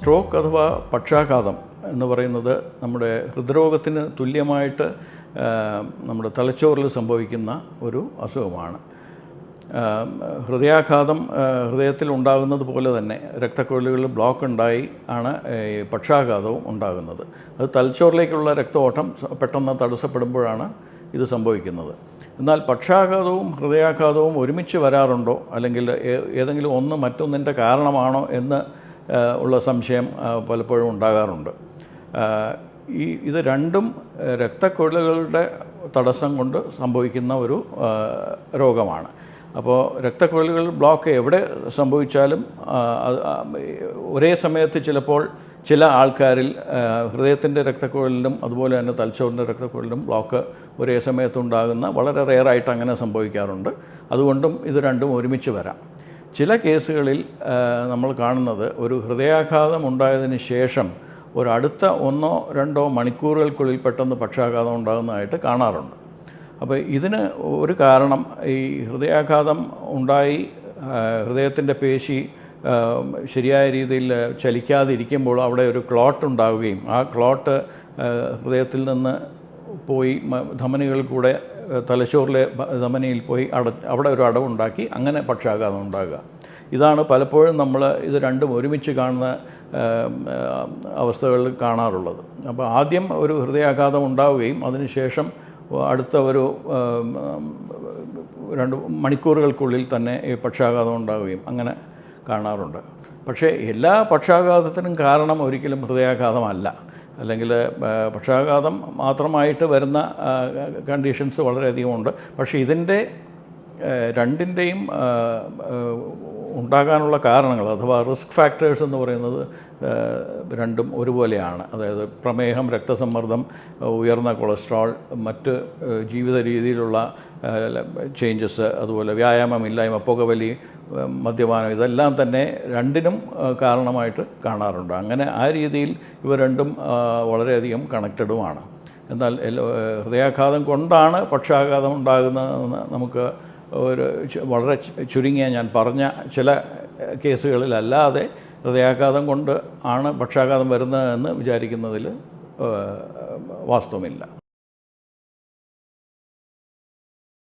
Stroke അഥവാ പക്ഷാഘാതം എന്ന് പറയുന്നത് നമ്മുടെ ഹൃദ്രോഗത്തിന് തുല്യമായിട്ട് നമ്മുടെ തലച്ചോറിൽ സംഭവിക്കുന്ന ഒരു അസുഖമാണ്. ഹൃദയാഘാതം ഹൃദയത്തിൽ ഉണ്ടാകുന്നത് പോലെ തന്നെ രക്തക്കുഴലുകളിൽ ബ്ലോക്ക് ഉണ്ടായി ആണ് ഈ പക്ഷാഘാതവും ഉണ്ടാകുന്നത്. അത് തലച്ചോറിലേക്കുള്ള രക്തഓട്ടം പെട്ടെന്ന് തടസ്സപ്പെടുമ്പോഴാണ് ഇത് സംഭവിക്കുന്നത്. എന്നാൽ പക്ഷാഘാതവും ഹൃദയാഘാതവും ഒരുമിച്ച് വരാറുണ്ടോ? അല്ലെങ്കിൽ ഏതെങ്കിലും ഒന്ന് മറ്റൊന്നിന്റെ കാരണമാണോ എന്ന് ഉള്ള സംശയം പലപ്പോഴും ഉണ്ടാകാറുണ്ട്. ഈ ഇത് രണ്ടും രക്തക്കുഴലുകളുടെ തടസ്സം കൊണ്ട് സംഭവിക്കുന്ന ഒരു രോഗമാണ്. അപ്പോൾ രക്തക്കുഴലുകൾ ബ്ലോക്ക് എവിടെ സംഭവിച്ചാലും ഒരേ സമയത്ത് ചിലപ്പോൾ ചില ആൾക്കാരിൽ ഹൃദയത്തിന്റെ രക്തക്കുഴലിലും അതുപോലെ തന്നെ തലച്ചോറിന്റെ രക്തക്കുഴലിലും ബ്ലോക്ക് ഒരേ സമയത്തുണ്ടാകുന്ന വളരെ റെയറായിട്ട് അങ്ങനെ സംഭവിക്കാറുണ്ട്. അതുകൊണ്ടും ഇത് രണ്ടും ഒരുമിച്ച് വരാം. ചില കേസുകളിൽ നമ്മൾ കാണുന്നത് ഒരു ഹൃദയാഘാതം ഉണ്ടായതിന് ശേഷം ഒരു അടുത്ത ഒന്നോ രണ്ടോ മണിക്കൂറുകൾക്കുള്ളിൽ പെട്ടെന്ന് പക്ഷാഘാതം ഉണ്ടാകുന്നതായിട്ട് കാണാറുണ്ട്. അപ്പോൾ ഇതിന് ഒരു കാരണം ഈ ഹൃദയാഘാതം ഉണ്ടായി ഹൃദയത്തിന്റെ പേശി ശരിയായ രീതിയിൽ ചലിക്കാതിരിക്കുമ്പോൾ അവിടെ ഒരു ക്ലോട്ട് ഉണ്ടാവുകയും ആ ക്ലോട്ട് ഹൃദയത്തിൽ നിന്ന് പോയി ധമനികളിൽ കൂടെ ആ, ദമനിയിൽ പോയി അട അവിടെ ഒരു അടവുണ്ടാക്കി അങ്ങനെ പക്ഷാഘാതം ഉണ്ടാകുക. ഇതാണ് പലപ്പോഴും നമ്മൾ ഇത് രണ്ടും ഒരുമിച്ച് കാണുന്ന അവസ്ഥകളിൽ കാണാറുള്ളത്. അപ്പോൾ ആദ്യം ഒരു ഹൃദയാഘാതം ഉണ്ടാവുകയും അതിനുശേഷം അടുത്ത ഒരു രണ്ട് മണിക്കൂറുകൾക്കുള്ളിൽ തന്നെ ഈ പക്ഷാഘാതം ഉണ്ടാവുകയും അങ്ങനെ കാണാറുണ്ട്. പക്ഷേ എല്ലാ പക്ഷാഘാതത്തിനും കാരണം ഒരിക്കലും ഹൃദയാഘാതമല്ല. അല്ലെങ്കിൽ പക്ഷാഘാതം മാത്രമായിട്ട് വരുന്ന കണ്ടീഷൻസ് വളരെയധികം ഉണ്ട് പക്ഷേ ഇതിന്റെ രണ്ടിന്റെയും ഉണ്ടാകാനുള്ള കാരണങ്ങൾ അഥവാ റിസ്ക് ഫാക്ടേഴ്സ് എന്ന് പറയുന്നത് രണ്ടും ഒരുപോലെയാണ്. അതായത് പ്രമേഹം രക്തസമ്മർദ്ദം ഉയർന്ന കൊളസ്ട്രോൾ മറ്റ് ജീവിത രീതിയിലുള്ള ചേഞ്ചസ് അതുപോലെ വ്യായാമമില്ലായ്മ പുകവലി മദ്യപാനം ഇതെല്ലാം തന്നെ രണ്ടിനും കാരണമായിട്ട് കാണാറുണ്ട്. അങ്ങനെ ആ രീതിയിൽ ഇവ രണ്ടും വളരെയധികം കണക്റ്റഡുമാണ്. എന്നാൽ ഹൃദയാഘാതം കൊണ്ടാണ് പക്ഷാഘാതം ഉണ്ടാകുന്നതെന്ന് നമുക്ക് ഒരു വളരെ ചുരുങ്ങിയ ഞാൻ പറഞ്ഞ ചില കേസുകളിലല്ലാതെ ഹൃദയാഘാതം കൊണ്ട് ആണ് പക്ഷാഘാതം വരുന്നതെന്ന് വിചാരിക്കുന്നതിൽ വാസ്തവമില്ല.